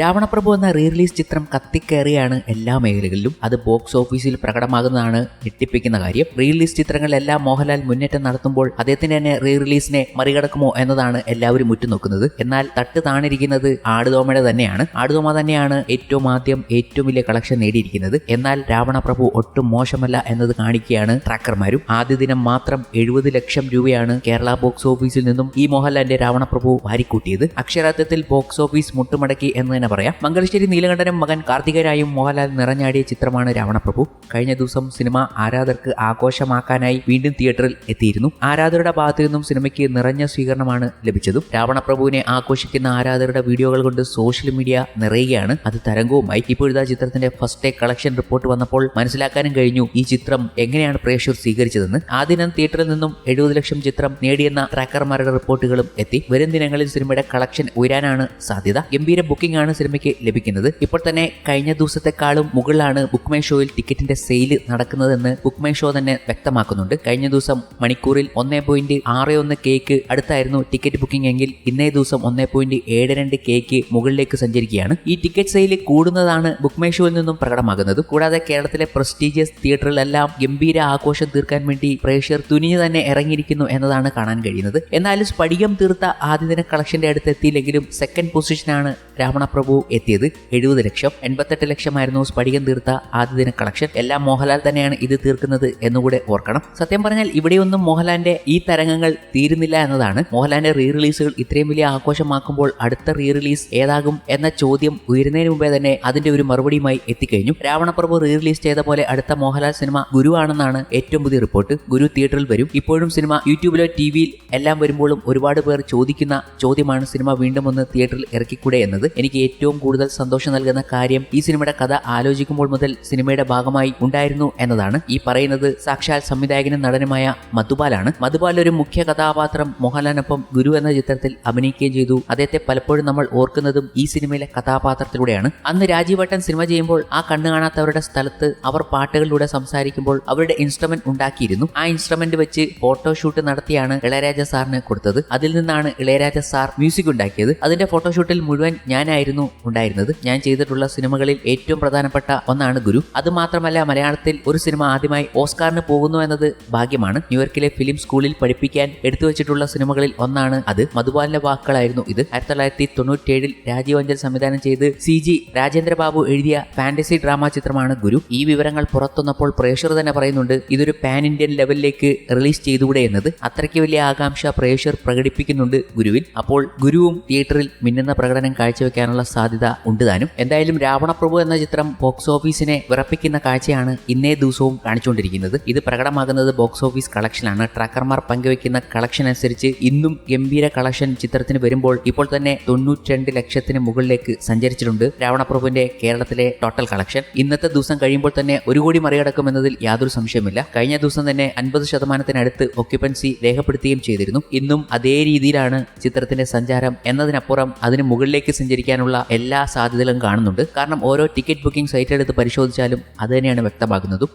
രാവണപ്രഭു എന്ന re release ചിത്രം കത്തിക്കയറിയാണ് എല്ലാ മേഖലകളിലും. അത് ബോക്സ് ഓഫീസിൽ പ്രകടമാകുന്നതാണ് ഞെട്ടിപ്പിക്കുന്ന കാര്യം. റീ റിലീസ് ചിത്രങ്ങളിലെല്ലാം മോഹൻലാൽ മുന്നേറ്റം നടത്തുമ്പോൾ അദ്ദേഹത്തിന്റെ തന്നെ റീ റിലീസിനെ മറികടക്കുമോ എന്നതാണ് എല്ലാവരും ഉറ്റുനോക്കുന്നത്. എന്നാൽ തട്ട് താണിരിക്കുന്നത് ആടുതോമയുടെ തന്നെയാണ്. ആടുതോമ തന്നെയാണ് ഏറ്റവും ആദ്യം ഏറ്റവും വലിയ കളക്ഷൻ നേടിയിരിക്കുന്നത്. എന്നാൽ രാവണപ്രഭു ഒട്ടും മോശമല്ല എന്നത് കാണിക്കുകയാണ് ട്രാക്കർമാരും ആദ്യ ദിനം മാത്രം എഴുപത് ലക്ഷം രൂപയാണ് കേരള ബോക്സ് ഓഫീസിൽ നിന്നും ഈ മോഹൻലാലിന്റെ രാവണപ്രഭു വാരിക്കൂട്ടിയത്. അക്ഷരാർത്ഥത്തിൽ ബോക്സ് ഓഫീസ് മുട്ടുമടക്കി എന്ന് തന്നെ പറയാം. മംഗലശ്ശേരി നീലകണ്ഠനും മകൻ കാർത്തികരായും മോഹൻലാൽ നിറഞ്ഞാടിയ ചിത്രമാണ് രാവണപ്രഭു. കഴിഞ്ഞ ദിവസം സിനിമ ആരാധകർക്ക് ആഘോഷമാക്കാനായി വീണ്ടും തിയേറ്ററിൽ എത്തിയിരുന്നു. ആരാധകരുടെ ഭാഗത്തു നിന്നും സിനിമയ്ക്ക് നിറഞ്ഞ സ്വീകരണമാണ് ലഭിച്ചതും. രാവണപ്രഭുവിനെ ആഘോഷിക്കുന്ന ആരാധകരുടെ വീഡിയോകൾ കൊണ്ട് സോഷ്യൽ മീഡിയ നിറയുകയാണ്. അത് തരംഗവുമായി. ഇപ്പോഴത്തെ ചിത്രത്തിന്റെ ഫസ്റ്റ് ഡേ കളക്ഷൻ റിപ്പോർട്ട് വന്നപ്പോൾ മനസ്സിലാക്കാനും കഴിഞ്ഞു ഈ ചിത്രം എങ്ങനെയാണ് പ്രേക്ഷകർ സ്വീകരിച്ചതെന്ന്. ആദ്യം തിയേറ്ററിൽ നിന്നും എഴുപത് ലക്ഷം ചിത്രം നേടിയെന്ന ട്രാക്കർമാരുടെ റിപ്പോർട്ടുകളും എത്തി. വരും ദിനങ്ങളിൽ സിനിമയുടെ കളക്ഷൻ ഉയരാനാണ് സാധ്യത. ഗംഭീര ബുക്കിംഗ് ആണ് സിനിമയ്ക്ക് ലഭിക്കുന്നത്. ഇപ്പോൾ തന്നെ കഴിഞ്ഞ ദിവസത്തെക്കാളും മുകളിലാണ് ബുക്ക് മൈ ഷോയിൽ ടിക്കറ്റിന്റെ സെയിൽ നടക്കുന്നതെന്ന് ബുക്ക് മൈ ഷോ തന്നെ വ്യക്തമാക്കുന്നുണ്ട്. കഴിഞ്ഞ ദിവസം മണിക്കൂറിൽ ഒന്നേ പോയിന്റ് ആറ് ഒന്ന് കേക്ക് അടുത്തായിരുന്നു ടിക്കറ്റ് ബുക്കിംഗ് എങ്കിൽ ഇന്നേ ദിവസം ഒന്നേ പോയിന്റ് ഏഴ് രണ്ട് കേക്ക് മുകളിലേക്ക് സഞ്ചരിക്കുകയാണ്. ഈ ടിക്കറ്റ് സെയിൽ കൂടുന്നതാണ് ബുക്ക് മൈ ഷോയിൽ നിന്നും പ്രകടമാകുന്നത്. കൂടാതെ കേരളത്തിലെ പ്രസ്റ്റീജിയസ് തിയേറ്ററിലെല്ലാം ഗംഭീര ആഘോഷം തീർക്കാൻ വേണ്ടി പ്രേക്ഷകർ തുനിഞ്ഞു തന്നെ ഇറങ്ങിയിരിക്കുന്നു എന്നതാണ് കാണാൻ കഴിയുന്നത്. എന്നാലും സ്പടികം തീർത്ത ആദ്യദിന കളക്ഷന്റെ അടുത്ത് എത്തിയില്ലെങ്കിലും സെക്കൻഡ് പൊസിഷനാണ് രാവണപ്രഭു എത്തിയത് എഴുപത് ലക്ഷം എൺപത്തെട്ട് ലക്ഷമായിരുന്നു സ്ഫടികം തീർത്ത ആദ്യ ദിന കളക്ഷൻ എല്ലാം മോഹൻലാൽ തന്നെയാണ് ഇത് തീർക്കുന്നത് എന്നുകൂടെ ഓർക്കണം. സത്യം പറഞ്ഞാൽ ഇവിടെയൊന്നും മോഹൻലാലിന്റെ ഈ തരംഗങ്ങൾ തീരുന്നില്ല എന്നതാണ്. മോഹൻലാലിന്റെ റീ റിലീസുകൾ ഇത്രയും വലിയ ആഘോഷമാക്കുമ്പോൾ അടുത്ത റീ റിലീസ് ഏതാകും എന്ന ചോദ്യം ഉയരുന്നതിന് മുമ്പേ തന്നെ അതിന്റെ ഒരു മറുപടിയുമായി എത്തിക്കഴിഞ്ഞു. രാവണപ്രഭു റീ റിലീസ് ചെയ്ത പോലെ അടുത്ത മോഹൻലാൽ സിനിമ ഗുരു ആണെന്നാണ് ഏറ്റവും പുതിയ റിപ്പോർട്ട്. ഗുരു തിയേറ്ററിൽ വരും. ഇപ്പോഴും സിനിമ യൂട്യൂബിലോ ടി വിയിൽ എല്ലാം വരുമ്പോഴും ഒരുപാട് പേർ ചോദിക്കുന്ന ചോദ്യമാണ് സിനിമ വീണ്ടും ഒന്ന് തിയേറ്ററിൽ ഇറക്കിക്കൂടെ എന്നത്. എനിക്ക് ഏറ്റവും കൂടുതൽ സന്തോഷം നൽകുന്ന കാര്യം ഈ സിനിമയുടെ കഥ ആലോചിക്കുമ്പോൾ മുതൽ സിനിമയുടെ ഭാഗമായി ഉണ്ടായിരുന്നു എന്നതാണ്. ഈ പറയുന്നത് സാക്ഷാൽ സംവിധായകനും നടനുമായ മധുപാലാണ് മധുപാൽ ഒരു മുഖ്യ കഥാപാത്രം. മോഹൻലാലിനൊപ്പം ഗുരു എന്ന ചിത്രത്തിൽ അഭിനയിക്കുകയും ചെയ്തു. അദ്ദേഹത്തെ പലപ്പോഴും നമ്മൾ ഓർക്കുന്നതും ഈ സിനിമയിലെ കഥാപാത്രത്തിലൂടെയാണ്. അന്ന് രാജീവട്ടൻ സിനിമ ചെയ്യുമ്പോൾ ആ കണ്ണു കാണാത്തവരുടെ സ്ഥലത്ത് അവർ പാട്ടുകളിലൂടെ സംസാരിക്കുമ്പോൾ അവരുടെ ഇൻസ്ട്രുമെന്റ് ഉണ്ടാക്കിയിരുന്നു. ആ ഇൻസ്ട്രുമെന്റ് വെച്ച് ഫോട്ടോഷൂട്ട് നടത്തിയാണ് ഇളയരാജ സാറിന് കൊടുത്തത്. അതിൽ നിന്നാണ് ഇളയരാജ സാർ മ്യൂസിക് ഉണ്ടാക്കിയത്. അതിന്റെ ഫോട്ടോഷൂട്ടിൽ മുഴുവൻ ഞാനായിരുന്നു ഉണ്ടായിരുന്നത്. ഞാൻ ചെയ്തിട്ടുള്ള സിനിമകളിൽ ഏറ്റവും പ്രധാനപ്പെട്ട ഒന്നാണ് ഗുരു. അത് മാത്രമല്ല മലയാളത്തിൽ ഒരു സിനിമ ആദ്യമായി ഓസ്കാറിന് പോകുന്നു എന്നത് ഭാഗ്യമാണ്. ന്യൂയോർക്കിലെ ഫിലിം സ്കൂളിൽ പഠിപ്പിക്കാൻ എടുത്തു വെച്ചിട്ടുള്ള സിനിമകളിൽ ഒന്നാണ് അത്. മധുപാലിന്റെ വാക്കുകളായിരുന്നു ഇത്. ആയിരത്തി തൊള്ളായിരത്തി തൊണ്ണൂറ്റേഴിൽ രാജീവ് അഞ്ചൽ സംവിധാനം ചെയ്ത് സി ജി രാജേന്ദ്രബാബു എഴുതിയ ഫാന്റസി ഡ്രാമ ചിത്രമാണ് ഗുരു. ഈ വിവരങ്ങൾ പുറത്തുനിന്നപ്പോൾ പ്രേക്ഷകർ തന്നെ പറയുന്നുണ്ട് ഇതൊരു പാൻ ഇന്ത്യൻ ലെവലിലേക്ക് റിലീസ് ചെയ്തുകൂടെ എന്നത്? അത്രയ്ക്ക് വലിയ ആകാംക്ഷ പ്രേക്ഷകർ പ്രകടിപ്പിക്കുന്നുണ്ട് ഗുരുവിൽ. അപ്പോൾ ഗുരുവും തിയേറ്ററിൽ മിന്നുന്ന പ്രകടനം കാഴ്ചവെക്കാനുള്ള സാധ്യത ഉണ്ട് താനും. എന്തായാലും രാവണപ്രഭു എന്ന ചിത്രം ബോക്സ് ഓഫീസിനെ വിറപ്പിക്കുന്ന കാഴ്ചയാണ് ഇന്നേ ദിവസവും കാണിച്ചുകൊണ്ടിരിക്കുന്നത്. ഇത് പ്രകടമാകുന്നത് ബോക്സ് ഓഫീസ് കളക്ഷനാണ് ട്രാക്കർമാർ പങ്കുവെക്കുന്ന കളക്ഷൻ അനുസരിച്ച് ഇന്നും ഗംഭീര കളക്ഷൻ ചിത്രത്തിന് വരുമ്പോൾ ഇപ്പോൾ തന്നെ തൊണ്ണൂറ്റിരണ്ട് ലക്ഷത്തിന് മുകളിലേക്ക് സഞ്ചരിച്ചിട്ടുണ്ട് രാവണപ്രഭുവിന്റെ കേരളത്തിലെ ടോട്ടൽ കളക്ഷൻ ഇന്നത്തെ ദിവസം കഴിയുമ്പോൾ തന്നെ ഒരു കോടി മറികടക്കുമെന്നതിൽ യാതൊരു സംശയമില്ല കഴിഞ്ഞ ദിവസം തന്നെ അൻപത് ശതമാനത്തിനടുത്ത് ഒക്യുപ്പൻസി രേഖപ്പെടുത്തുകയും ചെയ്തിരുന്നു. ഇന്നും അതേ രീതിയിലാണ് ചിത്രത്തിന്റെ സഞ്ചാരം എന്നതിനപ്പുറം അതിന് മുകളിലേക്ക് സഞ്ചരിക്കാനുള്ള എല്ലാ സാധ്യതകളും കാണുന്നുണ്ട്. കാരണം ഓരോ ടിക്കറ്റ് ബുക്കിംഗ് സൈറ്റ് എടുത്ത് പരിശോധിച്ചാലും അത് തന്നെയാണ് വ്യക്തമാകുന്നതും